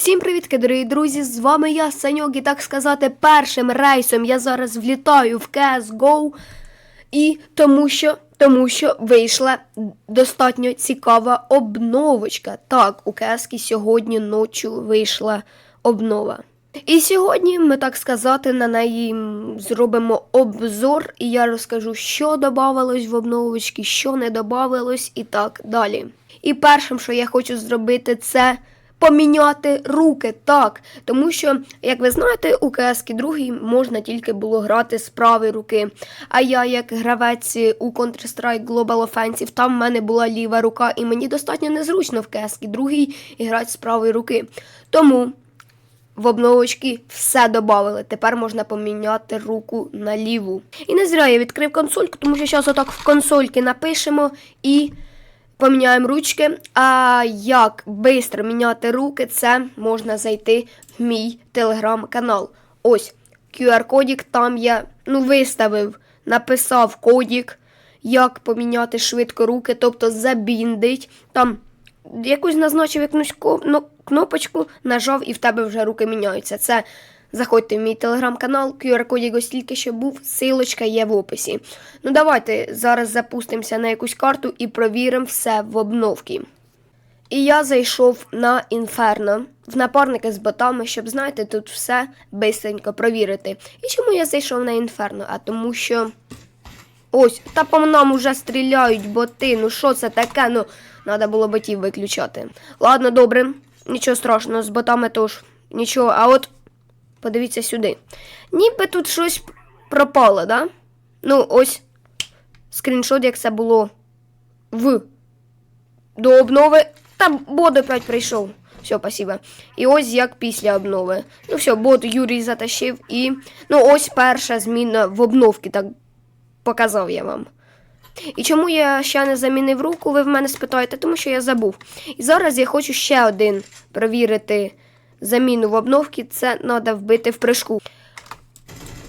Всім привіт, дорогі друзі! З вами я, Саньок, і так сказати, першим рейсом я зараз влітаю в CSGO. І тому що, тому що вийшла достатньо цікава обновочка. Так, у CSG сьогодні ночі вийшла обнова. І сьогодні ми, так сказати, на неї зробимо обзор, і я розкажу, що додавалось в обновочці, що не додавалось і так далі. І першим, що я хочу зробити, це поміняти руки, так. Тому що, як ви знаєте, у КСК 2 можна тільки було грати з правої руки. А я, як гравець у Counter-Strike Global Offensive, там в мене була ліва рука, і мені достатньо незручно в КСК 2 грати з правої руки. Тому. В обновочки все додали. Тепер можна поміняти руку на ліву. І не зря я відкрив консольку, тому що зараз отак в консольки напишемо і поміняємо ручки. А як швидко міняти руки, це можна зайти в мій телеграм-канал. Ось QR-кодік там я ну, виставив, написав кодік, як поміняти швидко руки, тобто забіндить. Там якусь назначив якусь ну, кнопочку, нажав і в тебе вже руки міняються. Це заходьте в мій телеграм-канал, QR-кодік ось тільки що був, силочка є в описі. Ну давайте зараз запустимося на якусь карту і провіримо все в обновці. І я зайшов на інферно в напарники з ботами, щоб знаєте, тут все бистренько провірити. І чому я зайшов на інферно? А тому що. Ось, та по нам уже стріляють боти. Ну що це таке? Ну, треба було ботів виключати. Ладно, добре, нічого страшного, з ботами теж нічого. А от подивіться сюди. Ніби тут щось пропало, да? Ну, ось скріншот, як це було в до обнови. Та бот опять прийшов. Все, спасибо. І ось як після обнови. Ну все, бот Юрій затащив і. Ну, ось перша зміна в обновці, так показав я вам. І чому я ще не замінив руку, ви в мене спитаєте, тому що я забув. І зараз я хочу ще один провірити заміну в обновці. Це треба вбити в прыжку.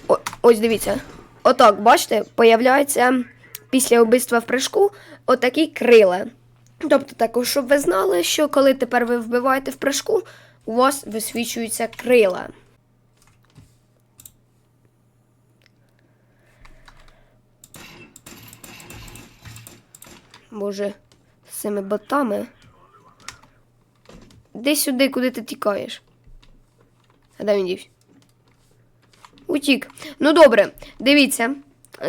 О, ось дивіться. Отак, бачите, появляється після вбивства в прыжку отакі крила. Тобто, також, щоб ви знали, що коли тепер ви вбиваєте в прыжку, у вас висвічуються крила. Боже, з цими ботами. Де сюди, куди ти тікаєш? А де він дівся? Утік. Ну добре, дивіться.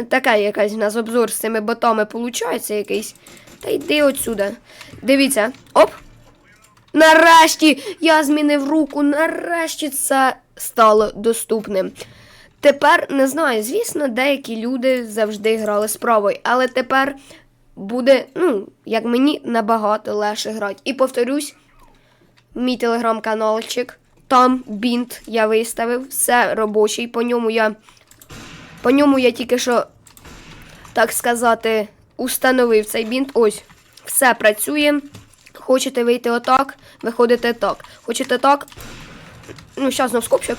Така якась в нас обзор з цими ботами виходить якийсь. Та йди отсюда. Дивіться. Оп! Нарешті я змінив руку. Нарешті це стало доступним. Тепер не знаю, звісно, деякі люди завжди грали з правою, але тепер буде, ну, як мені, набагато легше грати. І повторюсь, мій телеграм-каналчик. Там бінт я виставив, все робочий. По ньому я. По ньому я тільки що, так сказати, установив цей бінт. Ось, все працює. Хочете вийти отак, виходите так. Хочете так. Ну, зараз знов скопчик.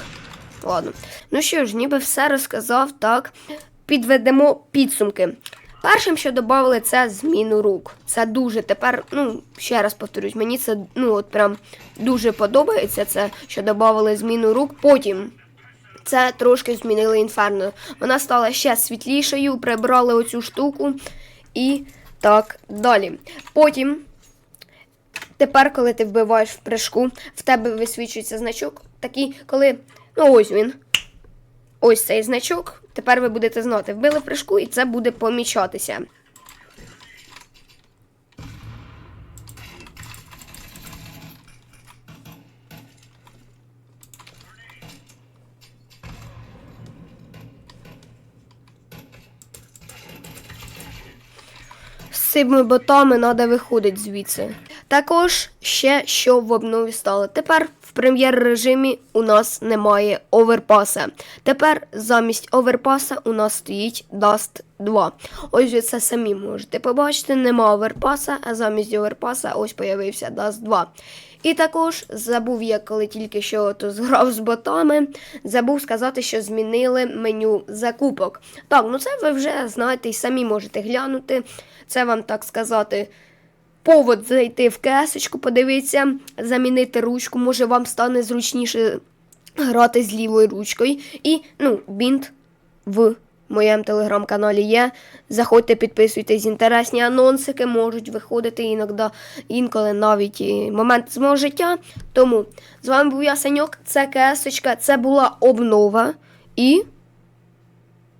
Ладно. Ну що ж, ніби все розказав, так. Підведемо підсумки. Першим, що додали, це зміну рук. Це дуже тепер, ну, ще раз повторюсь, мені це ну, от прям дуже подобається, це, що додали зміну рук. Потім це трошки змінили інферно. Вона стала ще світлішою, прибрали оцю штуку і так далі. Потім, тепер, коли ти вбиваєш в прыжку, в тебе висвічується значок. Такий, коли. Ну, ось він. Ось цей значок. Тепер ви будете знати, вбили прыжку, і це буде помічатися. Цими ботами треба виходити звідси. Також ще що в обнові стало. Тепер прем'єр-режимі у нас немає оверпаса. Тепер замість оверпаса у нас стоїть Dust 2. Ось ви це самі можете побачити, нема оверпаса, а замість оверпаса ось появився Dust 2. І також забув я, коли тільки що то зграв з ботами, забув сказати, що змінили меню закупок. Так, ну це ви вже знаєте і самі можете глянути. Це вам так сказати повод зайти в кесочку, подивитися, замінити ручку, може вам стане зручніше грати з лівою ручкою. І, ну, бінт в моєму телеграм-каналі є. Заходьте, підписуйтесь, інтересні анонсики можуть виходити іноді, інколи навіть і момент з мого життя. Тому з вами був я Саньок, це кесочка, це була обнова. І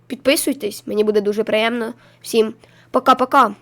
підписуйтесь, мені буде дуже приємно. Всім пока-пока.